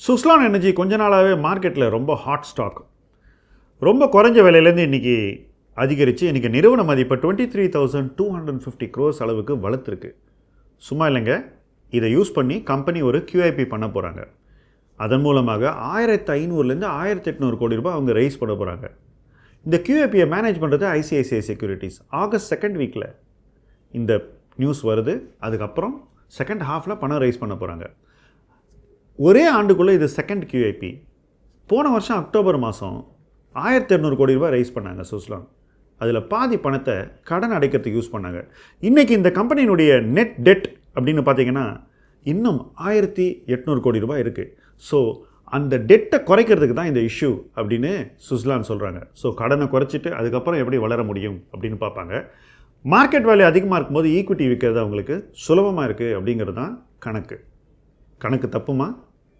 Suzlon energy கொஞ்ச நாளாகவே மார்க்கெட்டில் ரொம்ப ஹாட் ஸ்டாக் ரொம்ப குறைஞ்ச விலையிலேருந்து இன்றைக்கி அதிகரித்து இன்றைக்கி நிறுவன மதிப்பை twenty three thousand two hundred fifty crores அளவுக்கு வளர்த்துருக்கு. சும்மா இல்லைங்க இதை யூஸ் பண்ணி கம்பெனி ஒரு கியூஐபி பண்ண போகிறாங்க அதன் மூலமாக ஆயிரத்து ஐநூறுலேருந்து ஆயிரத்தி எட்நூறு கோடி ரூபாய் அவங்க ரைஸ் பண்ண போகிறாங்க இந்த கியூஏபியை மேனேஜ் பண்ணுறது ஐசிஐசிஐ செக்யூரிட்டிஸ் ஆகஸ்ட் செகண்ட் வீக்கில் இந்த நியூஸ் வருது அதுக்கப்புறம் செகண்ட் ஹாஃபில் பணம் ரைஸ் பண்ண போகிறாங்க ஒரே ஆண்டுக்குள்ளே இது செகண்ட் கியூஐபி போன வருஷம் அக்டோபர் மாதம் ஆயிரத்தி இரநூறு கோடி ரூபாய் ரைஸ் பண்ணாங்க சுஸ்லான் அதில் பாதி பணத்தை கடன் அடைக்கிறதுக்கு யூஸ் பண்ணாங்க. இன்றைக்கி இந்த கம்பெனியினுடைய நெட் டெட் அப்படின்னு பார்த்தீங்கன்னா இன்னும் ஆயிரத்தி எட்நூறு கோடி ரூபாய் இருக்குது ஸோ அந்த டெட்டை குறைக்கிறதுக்கு தான் இந்த இஷ்யூ அப்படின்னு சுஸ்லான் சொல்கிறாங்க ஸோ கடனை குறைச்சிட்டு அதுக்கப்புறம் எப்படி வளர முடியும் அப்படின்னு பார்ப்பாங்க. மார்க்கெட் வேல்யூ அதிகமாக இருக்கும்போது ஈக்விட்டி விற்கிறது அவங்களுக்கு சுலபமாக இருக்குது அப்படிங்கிறது தான் கணக்கு. கணக்கு தப்புமா?